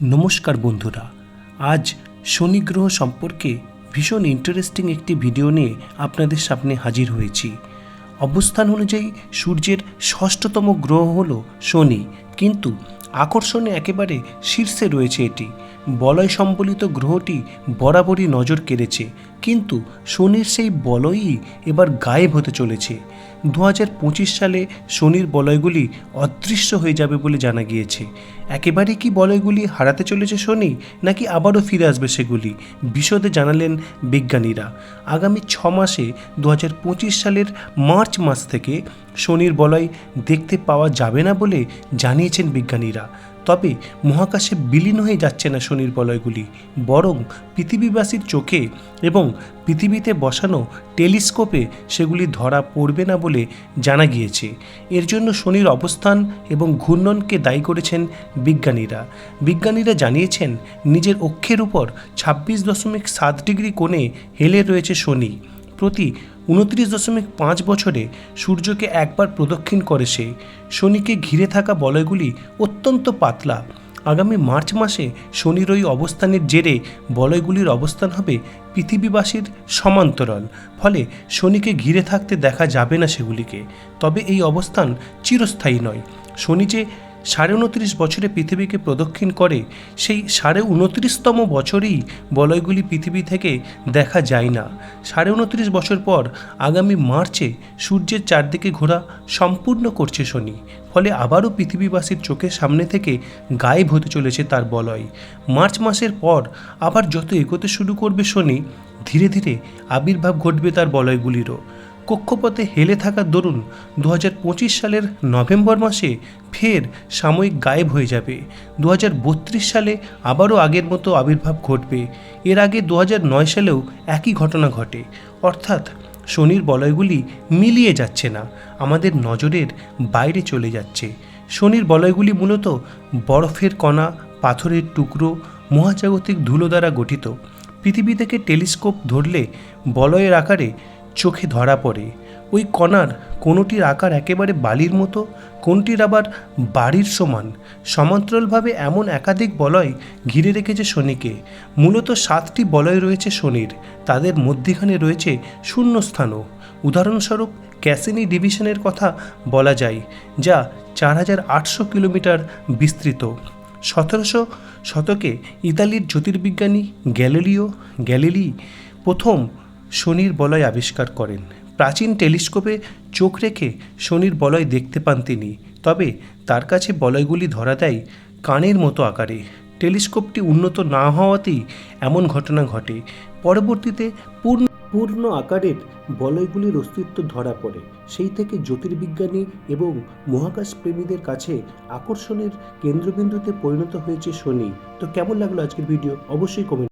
নমস্কার বন্ধুরা, আজ শনি গ্রহ সম্পর্কে ভীষণ ইন্টারেস্টিং একটি ভিডিও নিয়ে আপনাদের সামনে হাজির হয়েছি। অবস্থান অনুযায়ী সূর্যের ষষ্ঠতম গ্রহ হল শনি, কিন্তু আকর্ষণে একেবারে শীর্ষে রয়েছে এটি। বলয় সম্বলিত গ্রহটি বরাবরই নজর কেড়েছে, কিন্তু শনির সেই বলয়ই এবার গায়েব হতে চলেছে। দু হাজার পঁচিশ সালে শনির বলয়গুলি অদৃশ্য হয়ে যাবে বলে জানা গিয়েছে। একেবারে কি বলয়গুলি হারাতে চলেছে শনি, নাকি আবারও ফিরে আসবে সেগুলি, বিশদে জানালেন বিজ্ঞানীরা। আগামী ছ মাসে দু হাজার পঁচিশ সালের মার্চ মাস থেকে শনির বলয় দেখতে পাওয়া যাবে না বলে জানিয়েছেন বিজ্ঞানীরা। তবে মহাকাশে বিলীন হয়ে যাচ্ছে না শনির বলয়গুলি, বরং পৃথিবীবাসীর চোখে এবং পৃথিবীতে বসানো টেলিস্কোপে সেগুলি ধরা পড়বে না বলে জানা গিয়েছে। এর জন্য শনির অবস্থান এবং ঘূর্ণনকে দায়ী করেছেন বিজ্ঞানীরা। বিজ্ঞানীরা জানিয়েছেন, নিজের অক্ষের উপর ছাব্বিশ দশমিক সাত ডিগ্রি কোণে হেলে রয়েছে শনি। প্রতি উনত্রিশ দশমিক পাঁচ বছরে সূর্যকে একবার প্রদক্ষিণ করে সে। শনিকে ঘিরে থাকা বলয়গুলি অত্যন্ত পাতলা। আগামী মার্চ মাসে শনির ওই অবস্থানের জেরে বলয়গুলির অবস্থান হবে পৃথিবীবাসীর সমান্তরাল। ফলে শনিকে ঘিরে থাকতে দেখা যাবে না সেগুলিকে। তবে এই অবস্থান চিরস্থায়ী নয়। শনি যে সাড়ে উনত্রিশ বছরে পৃথিবীকে প্রদক্ষিণ করে, সেই সাড়ে উনত্রিশতম বছরেই বলয়গুলি পৃথিবী থেকে দেখা যায় না। সাড়ে উনত্রিশ বছর পর আগামী মার্চে সূর্যের চারদিকে ঘোরা সম্পূর্ণ করছে শনি, ফলে আবারও পৃথিবীবাসীর চোখের সামনে থেকে গায়েব হতে চলেছে তার বলয়। মার্চ মাসের পর আবার যত এগোতে শুরু করবে শনি, ধীরে ধীরে আবির্ভাব ঘটবে তার বলয়গুলিরও। কক্ষপথে হেলে থাকার দরুন দু হাজার পঁচিশ সালের নভেম্বর মাসে ফের সাময়িক গায়েব হয়ে যাবে। দু হাজার বত্রিশ সালে আবারও আগের মতো আবির্ভাব ঘটবে। এর আগে দু হাজার নয় সালেও একই ঘটনা ঘটে। অর্থাৎ শনির বলয়গুলি মিলিয়ে যাচ্ছে না, আমাদের নজরের বাইরে চলে যাচ্ছে। শনির বলয়গুলি মূলত বরফের কণা, পাথরের টুকরো, মহাজাগতিক ধুলো দ্বারা গঠিত। পৃথিবী থেকে টেলিস্কোপ ধরলে বলয়ের আকারে চোখে ধরা পড়ে। ওই কণার কোনোটির আকার একেবারে বালির মতো, কোনটির আবার বাড়ির সমান। সমান্তরালভাবে এমন একাধিক বলয় ঘিরে রেখেছে শনিকে। মূলত সাতটি বলয় রয়েছে শনির, তাদের মধ্যিখানে রয়েছে শূন্যস্থানও। উদাহরণস্বরূপ ক্যাসিনি ডিভিশনের কথা বলা যায়, যা চার হাজার আটশো কিলোমিটার বিস্তৃত। সতেরোশো শতকে ইতালির জ্যোতির্বিজ্ঞানী গ্যালিলিও, গ্যালিলি প্রথম শনির বলয় আবিষ্কার করেন। প্রাচীন টেলিস্কোপে চোখ রেখে শনির বলয় দেখতে পান তিনি, তবে তার কাছে বলয়গুলি ধরা দেয় কানের মতো আকারে। টেলিস্কোপটি উন্নত না হওয়াতেই এমন ঘটনা ঘটে। পরবর্তীতে পূর্ণ পূর্ণ আকারের বলয়গুলির অস্তিত্ব ধরা পড়ে। সেই থেকে জ্যোতির্বিজ্ঞানী এবং মহাকাশ প্রেমীদের কাছে আকর্ষণের কেন্দ্রবিন্দুতে পরিণত হয়েছে শনি। তো কেমন লাগল আজকের ভিডিও? অবশ্যই কমেন্ট